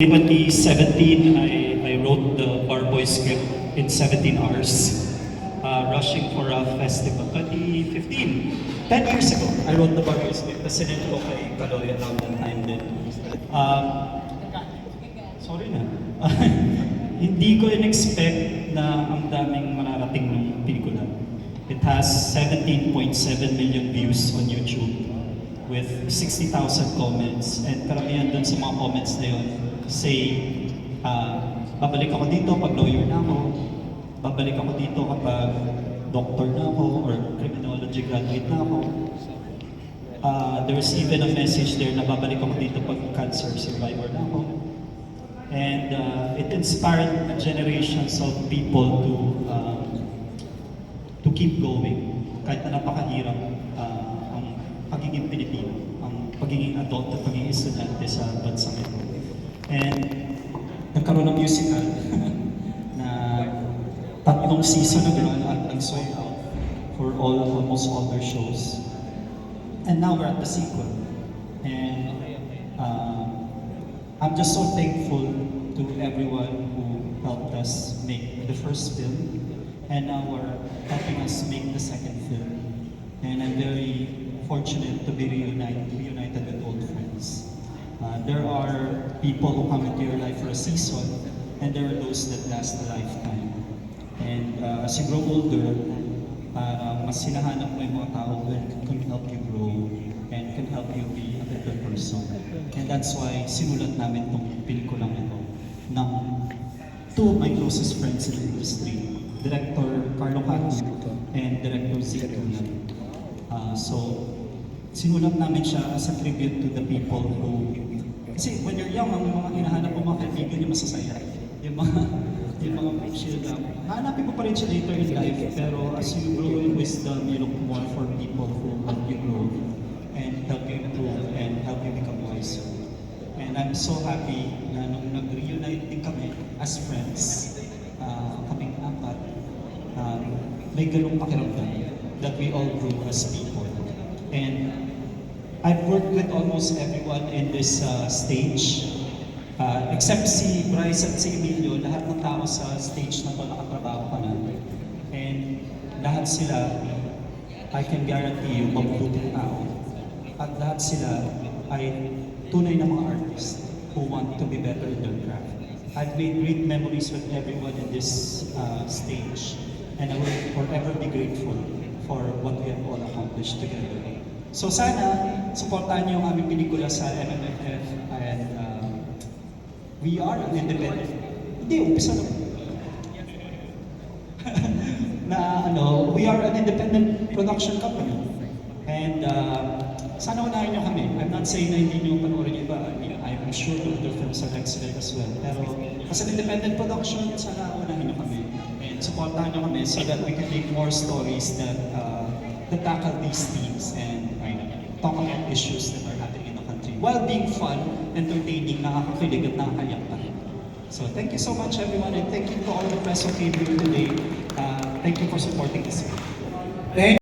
2017, I, I wrote the Barboy script in 17 hours, uh, rushing for a festival. 2015, 10 years ago, I wrote the Barboy script. Tapos sinend ko kay Kaloy around that time din. Um, sorry na. Hindi ko in-expect na ang daming mararating ng pelikula. It has 17.7 million views on YouTube with 60,000 comments and karamihan dun sa mga comments na yun say uh, babalik ako dito pag lawyer na ako. Babalik ako dito kapag doctor na ako or criminology graduate na ako. Uh, there's even a message there na babalik ako dito pag cancer survivor na ako. And uh, it inspired generations of people to uh, to keep going. Kahit na napakahirap uh, ang pagiging Pilipino, ang pagiging adult at pagiging estudyante sa bansang ito. And nagkaroon ng musical na tatlong season na gano'n at nag-sold out for all almost all their shows. And now we're at the sequel. And uh, I'm just so thankful to everyone who helped us make the first film and now we're helping us make the second film. And I'm very fortunate to be reunited, reunited with old friends. Uh, there are people who come into your life for a season and there are those that last a lifetime. And uh, as you grow older, parang mas hinahanap mo yung mga tao who can help you grow and can help you be a better person. And that's why sinulat namin tong pelikulang ito ng two of my closest friends in the industry, Director Carlo Cano and Director Zeke. Uh, so, sinulat namin siya as a tribute to the people who... Kasi when you're young, ang mga hinahanap mo mga kaibigan yung masasaya. Yung mga, yung mga chill lang. Hanapin mo pa rin siya later in life, pero as you grow in wisdom, you look more for people who help you grow and help you improve and help you become wiser. And I'm so happy na nung nag-reunite din kami as friends, uh, kaming apat, um, may ganong pakiramdam that we all grew as people. And I've worked with almost everyone in this uh, stage. Uh, except si Bryce at si Emilio, lahat ng tao sa stage na to nakatrabaho ka na. And lahat sila, I can guarantee you, mabubuting tao. At lahat sila ay tunay na mga artists who want to be better in their craft. I've made great memories with everyone in this uh, stage and I will forever be grateful for what we have all accomplished together. So sana, supportahan niyo ang aming pelikula sa MMFF and uh, we are an independent. Hindi, umpisa na. na ano, we are an independent production company. And uh, sana unahin niyo kami. I'm not saying na hindi niyo panoorin iba. I mean, I'm sure the other films are excellent as well. Pero as an independent production, sana unahin niyo kami. Supportahan niyo kami so that we can make more stories that, uh, that tackle these themes and talk about issues that are happening in the country while being fun, entertaining, nakakakilig at nakakayak pa rin. So thank you so much everyone and thank you to all the press who came here today. Uh, thank you for supporting film. Thank